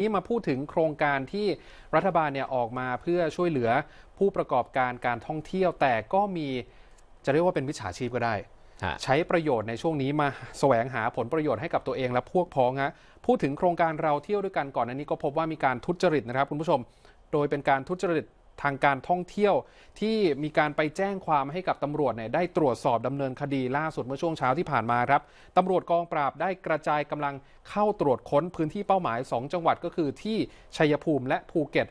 นี้มาพูดถึงโครงการที่รัฐบาลเนี่ยออกมาเพื่อช่วยเหลือผู้ประกอบการการท่องเที่ยว แต่ก็มีจะเรียกว่าเป็นวิชาชีพก็ได้ฮะใช้ประโยชน์ในช่วงนี้มาแสวงหาผลประโยชน์ให้กับตัวเองและพวกพ้องฮะพูดถึงโครงการเราเที่ยวด้วยกันก่อนอันนี้ก็พบว่ามีการทุจริตนะครับคุณผู้ชม โดยเป็นการทุจริต ทางการท่องเที่ยวที่มีการไปแจ้งความให้กับตำรวจเนี่ยได้ตรวจสอบดำเนินคดีล่าสุดเมื่อช่วงเช้าที่ผ่านมาครับตำรวจกองปราบได้กระจายกำลังเข้าตรวจค้นพื้นที่เป้าหมาย 2 จังหวัดก็คือที่ชัยภูมิและภูเก็ต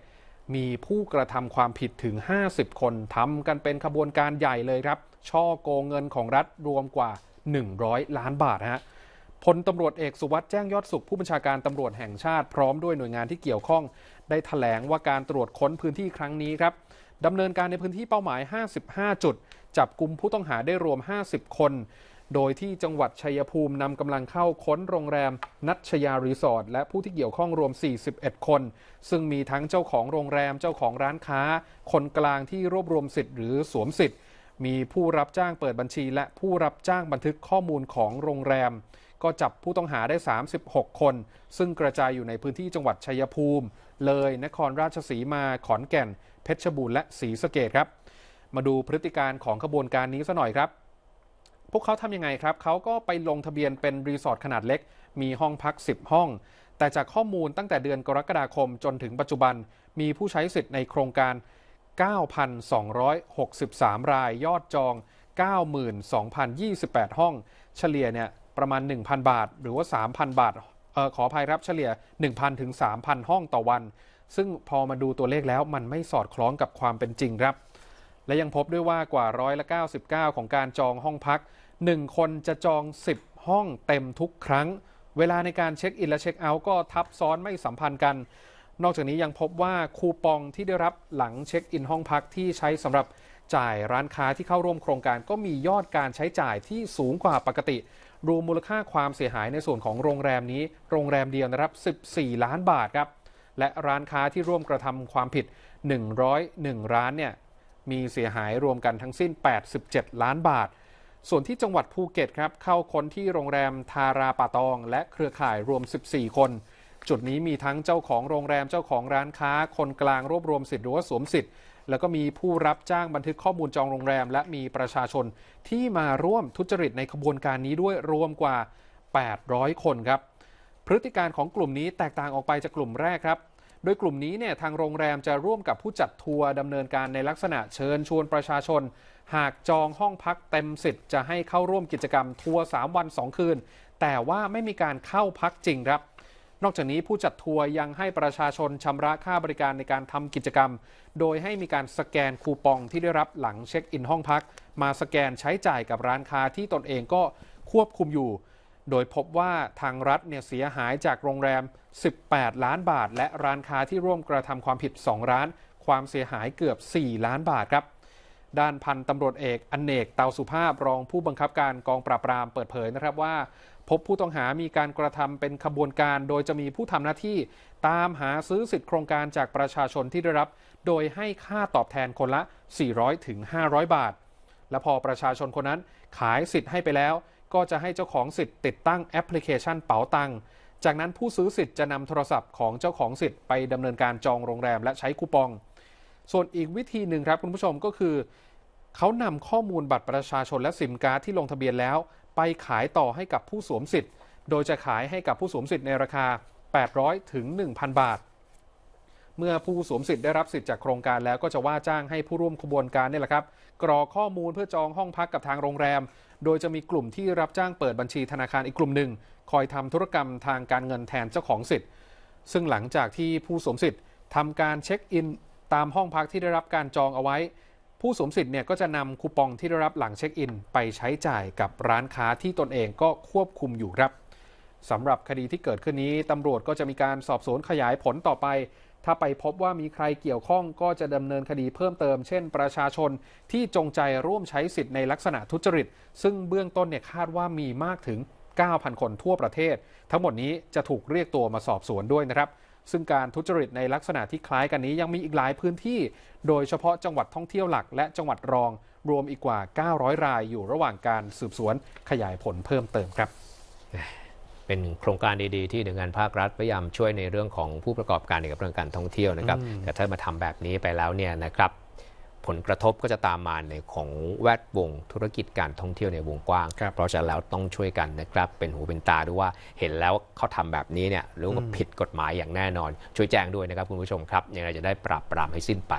มีผู้กระทำความผิดถึง 50 คนทำกันเป็นขบวนการใหญ่เลยครับ ช่อโกงเงินของรัฐรวมกว่า 100 ล้านบาทฮะ พลตำรวจเอกสุวัสด์แจ้งยอดสุขผู้บัญชาการตำรวจแห่งชาติพร้อมด้วยหน่วยงานที่เกี่ยวข้อง ได้ถแถลงว่าการตรวจค้นพื้นที่ครั้งนี้ครับดำเนินการในพื้นที่เป้าหมาย 55 จุด จับกลุ่มผู้ต้องหาได้รวม 50 คน โดยที่จังหวัดชัยภูมินำกำลังเข้าค้นโรงแรม นัชยารีสอร์ทและผู้ที่เกี่ยวข้องรวม 41 คน ซึ่งมีทั้งเจ้าของโรงแรมเจ้าของร้านค้า คนกลางที่รวบรวมสิทธิ์หรือสวมสิทธิ์ มีผู้รับจ้างเปิดบัญชี และผู้รับจ้างบันทึกข้อมูลของโรงแรม ก็จับผู้ต้องหาได้ 36 คน ซึ่งกระจายอยู่ในพื้นที่จังหวัดชัยภูมิ เลยนครราชสีมาขอนแก่น เพชรบูรณ์และศรีสะเกดครับ มาดูพฤติการของขบวนการนี้ซะหน่อยครับพวกเขาทำยังไงครับ เขาก็ไปลงทะเบียนเป็นรีสอร์ทขนาดเล็ก มีห้องพัก 10 ห้อง แต่จากข้อมูลตั้งแต่เดือนกรกฎาคมจนถึงปัจจุบัน มีผู้ใช้สิทธิ์ในโครงการ 9,263 ราย ยอดจอง 92,028 ห้อง เฉลี่ยเนี่ย ประมาณ 1,000 บาท หรือว่า 3,000 บาทออขออภัยครับเฉลี่ย 1,000 ถึง 3,000 ห้องต่อวัน ซึ่งพอมาดูตัวเลขแล้วมันไม่สอดคล้องกับความเป็นจริงครับ และยังพบด้วยว่ากว่าร้อยละ99 ของการจองห้องพัก 1 คนจะจอง 10 ห้องเต็มทุกครั้ง เวลาในการเช็คอินและเช็คเอาท์ก็ทับซ้อนไม่สัมพันธ์กัน นอกจากนี้ยังพบว่าคูปองที่ได้รับหลังเช็คอินห้องพักที่ใช้สำหรับ จ่ายร้านค้าที่เข้าร่วมโครงการก็มียอดการใช้จ่ายที่สูงกว่าปกติ รวมมูลค่าความเสียหายในส่วนของโรงแรมนี้ โรงแรมเดียวนะครับ 14 ล้านบาทครับ และร้านค้าที่ร่วมกระทำความผิด 101 ร้านเนี่ยมีเสียหายรวมกันทั้งสิ้น 87 ล้านบาท ส่วนที่จังหวัดภูเก็ตครับ เข้าค้นที่โรงแรมทาราป่าตอง และเครือข่ายรวม 14 คน จุดนี้มีทั้งเจ้าของโรงแรมเจ้าของร้านค้าคนกลางรวบรวมสิทธิ์หรือว่าสวมสิทธิ์ แล้วก็มีผู้รับจ้างบันทึกข้อมูลจองโรงแรม และมีประชาชนที่มาร่วมทุจริตในขบวนการนี้ด้วยรวมกว่า 800 คนครับ พฤติการของกลุ่มนี้แตกต่างออกไปจากกลุ่มแรกครับ โดยกลุ่มนี้เนี่ยทางโรงแรมจะร่วมกับผู้จัดทัวร์ดำเนินการในลักษณะเชิญชวนประชาชน หากจองห้องพักเต็มสิทธิ์จะให้เข้าร่วมกิจกรรมทัวร์3วัน 2 คืน แต่ว่าไม่มีการเข้าพักจริงครับ นอกจากนี้ผู้จัดทัวร์ยังให้ประชาชนชำระค่าบริการในการทำกิจกรรม โดยให้มีการสแกนคูปองที่ได้รับหลังเช็คอินห้องพัก มาสแกนใช้จ่ายกับร้านค้าที่ตนเองก็ควบคุมอยู่ โดยพบว่าทางรัฐเนี่ยเสียหายจากโรงแรม 18 ล้านบาท และร้านค้าที่ร่วมกระทำความผิด 2 ร้าน ความเสียหายเกือบ 4 ล้านบาทครับด้านพันตำรวจเอกอนเนกเตาสุภาพรองผู้บังคับการกองปราบปรามเปิดเผยนะครับว่า พบผู้ต้องหามีการกระทำเป็นขบวนการ โดยจะมีผู้ทำหน้าที่ตามหาซื้อสิทธิโครงการจากประชาชนที่ได้รับ โดยให้ค่าตอบแทนคนละ 400ถึง500 บาท และพอประชาชนคนนั้นขายสิทธิ์ให้ไปแล้ว ก็จะให้เจ้าของสิทธิ์ติดตั้งแอปพลิเคชันเป๋าตังค์จากนั้นผู้ซื้อสิทธิ์จะนำโทรศัพท์ของเจ้าของสิทธิ์ไปดำเนินการจองโรงแรมและใช้คูปอง ส่วนอีกวิธีหนึ่งครับคุณผู้ชมก็คือ เขานำข้อมูลบัตรประชาชนและซิมการ์ดที่ลงทะเบียนแล้ว ไปขายต่อให้กับผู้สวมสิทธิ์ โดยจะขายให้กับผู้สวมสิทธิ์ในราคา 800 ถึง 1,000 บาท เมื่อผู้สวมสิทธิ์ได้รับสิทธิ์จากโครงการแล้วก็จะว่าจ้างให้ผู้ร่วมขบวนการนี่แหละครับ กรอข้อมูลเพื่อจองห้องพักกับทางโรงแรม โดยจะมีกลุ่มที่รับจ้างเปิดบัญชีธนาคารอีกกลุ่มหนึ่งคอยทำธุรกรรมทางการเงินแทนเจ้าของสิทธิ์ ซึ่งหลังจากที่ผู้สวมสิทธิ์ทำการเช็คอินตามห้องพักที่ได้รับการจองเอาไว้ ผู้สวมสิทธิ์เนี่ยก็จะนำคูปองที่ได้รับหลังเช็คอิน ไปใช้จ่ายกับร้านค้าที่ตนเองก็ควบคุมอยู่ครับสำหรับคดีที่เกิดขึ้นนี้ตำรวจก็จะมีการสอบสวนขยายผลต่อไป ถ้าไปพบว่ามีใครเกี่ยวข้องก็จะดำเนินคดีเพิ่มเติม เช่น ประชาชนที่จงใจร่วมใช้สิทธิ์ในลักษณะทุจริต ซึ่งเบื้องต้นเนี่ยคาดว่ามีมากถึง 9,000 คนทั่วประเทศ ทั้งหมดนี้จะถูกเรียกตัวมาสอบสวนด้วยนะครับ ซึ่งการทุจริตในลักษณะที่คล้ายกันนี้ยังมีอีกหลายพื้นที่ โดยเฉพาะจังหวัดท่องเที่ยวหลัก และจังหวัดรองรวมอีกกว่า 900 รายอยู่ระหว่างการสืบสวนขยายผลเพิ่มเติมครับ เป็นโครงการดีๆ ที่หน่วยงานภาครัฐพยายามช่วยในเรื่องของผู้ประกอบการเกี่ยวกับเรื่องการท่องเที่ยวนะครับ แต่ถ้ามาทำแบบนี้ไปแล้วเนี่ยนะครับ ผลกระทบก็จะตามมาในของแวดวงธุรกิจการท่องเที่ยวในวงกว้างครับเพราะฉะนั้นแล้วต้องช่วยกันนะครับ เป็นหูเป็นตาด้วยว่าเห็นแล้วเขาทำแบบนี้เนี่ยรู้ว่าผิดกฎหมายอย่างแน่นอน ช่วยแจ้งด้วยนะครับคุณผู้ชมครับยังไงจะได้ปราบปรามให้สิ้นไป